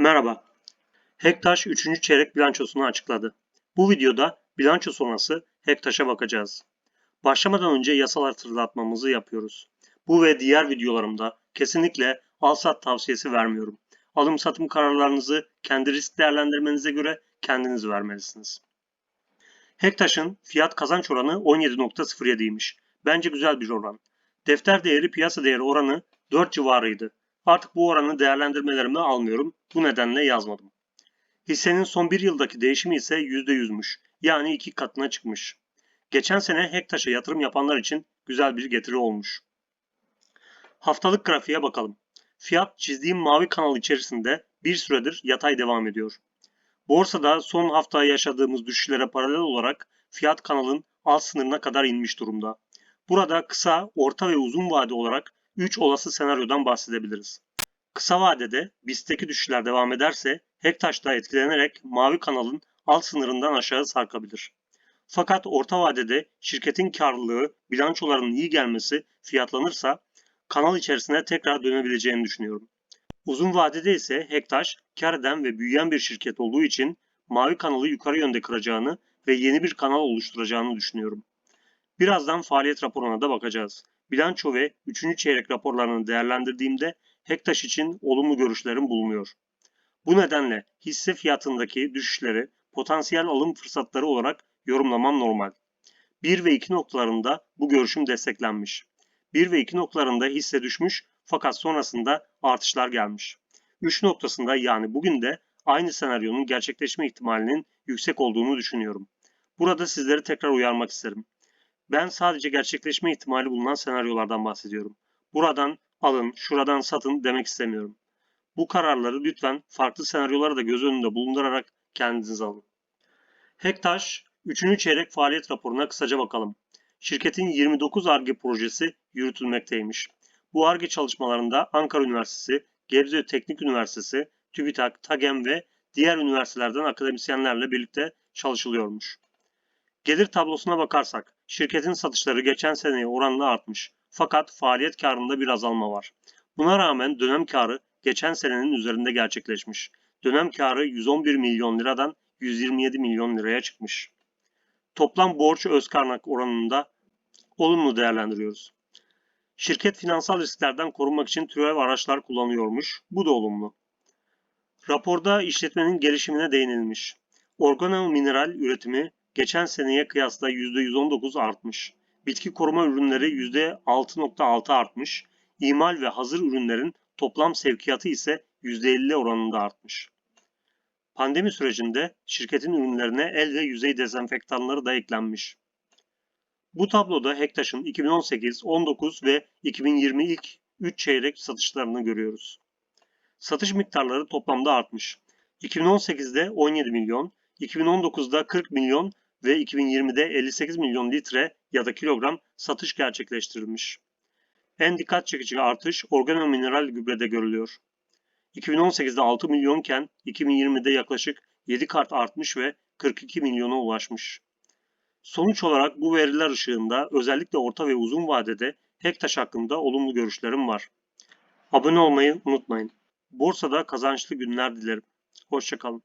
Merhaba. Hektaş 3. çeyrek bilançosunu açıkladı. Bu videoda bilanço sonrası Hektaş'a bakacağız. Başlamadan önce yasal hatırlatmamızı yapıyoruz. Bu ve diğer videolarımda kesinlikle al-sat tavsiyesi vermiyorum. Alım satım kararlarınızı kendi risk değerlendirmenize göre kendiniz vermelisiniz. Hektaş'ın fiyat kazanç oranı 17.07'ymiş. Bence güzel bir oran. Defter değeri piyasa değeri oranı 4 civarıydı. Artık bu oranı değerlendirmelerime almıyorum. Bu nedenle yazmadım. Hissenin son bir yıldaki değişimi ise %100'müş. Yani iki katına çıkmış. Geçen sene Hektaş'a yatırım yapanlar için güzel bir getiri olmuş. Haftalık grafiğe bakalım. Fiyat çizdiğim mavi kanal içerisinde bir süredir yatay devam ediyor. Borsada son hafta yaşadığımız düşüşlere paralel olarak fiyat kanalın alt sınırına kadar inmiş durumda. Burada kısa, orta ve uzun vade olarak 3 olası senaryodan bahsedebiliriz. Kısa vadede BIST'teki düşüşler devam ederse Hektaş da etkilenerek mavi kanalın alt sınırından aşağı sarkabilir. Fakat orta vadede şirketin karlılığı, bilançolarının iyi gelmesi fiyatlanırsa kanal içerisine tekrar dönebileceğini düşünüyorum. Uzun vadede ise Hektaş kar eden ve büyüyen bir şirket olduğu için mavi kanalı yukarı yönde kıracağını ve yeni bir kanal oluşturacağını düşünüyorum. Birazdan faaliyet raporuna da bakacağız. Bilanço ve 3. çeyrek raporlarını değerlendirdiğimde Hektaş için olumlu görüşlerim bulunuyor. Bu nedenle hisse fiyatındaki düşüşleri potansiyel alım fırsatları olarak yorumlamam normal. 1 ve 2 noktalarında bu görüşüm desteklenmiş. 1 ve 2 noktalarında hisse düşmüş fakat sonrasında artışlar gelmiş. 3 noktasında yani bugün de aynı senaryonun gerçekleşme ihtimalinin yüksek olduğunu düşünüyorum. Burada sizleri tekrar uyarmak isterim. Ben sadece gerçekleşme ihtimali bulunan senaryolardan bahsediyorum. Buradan alın, şuradan satın demek istemiyorum. Bu kararları lütfen farklı senaryoları da göz önünde bulundurarak kendiniz alın. Hektaş 3. çeyrek faaliyet raporuna kısaca bakalım. Şirketin 29 ARGE projesi yürütülmekteymiş. Bu ARGE çalışmalarında Ankara Üniversitesi, Gebze Teknik Üniversitesi, TÜBİTAK, TAGEM ve diğer üniversitelerden akademisyenlerle birlikte çalışılıyormuş. Gelir tablosuna bakarsak, şirketin satışları geçen seneye oranla artmış. Fakat faaliyet karında bir azalma var. Buna rağmen dönem karı geçen senenin üzerinde gerçekleşmiş. Dönem karı 111 milyon liradan 127 milyon liraya çıkmış. Toplam borç öz kaynak oranında olumlu değerlendiriyoruz. Şirket finansal risklerden korunmak için türev araçlar kullanıyormuş. Bu da olumlu. Raporda işletmenin gelişimine değinilmiş. Organo mineral üretimi geçen seneye kıyasla %119 artmış. Bitki koruma ürünleri %6.6 artmış. İmal ve hazır ürünlerin toplam sevkiyatı ise %50 oranında artmış. Pandemi sürecinde şirketin ürünlerine el ve yüzey dezenfektanları da eklenmiş. Bu tabloda Hektaş'ın 2018, 19 ve 2020 ilk 3 çeyrek satışlarını görüyoruz. Satış miktarları toplamda artmış. 2018'de 17 milyon, 2019'da 40 milyon ve 2020'de 58 milyon litre ya da kilogram satış gerçekleştirilmiş. En dikkat çekici artış organomineral gübrede görülüyor. 2018'de 6 milyonken 2020'de yaklaşık 7 kart artmış ve 42 milyona ulaşmış. Sonuç olarak bu veriler ışığında özellikle orta ve uzun vadede Hektaş hakkında olumlu görüşlerim var. Abone olmayı unutmayın. Borsada kazançlı günler dilerim. Hoşçakalın.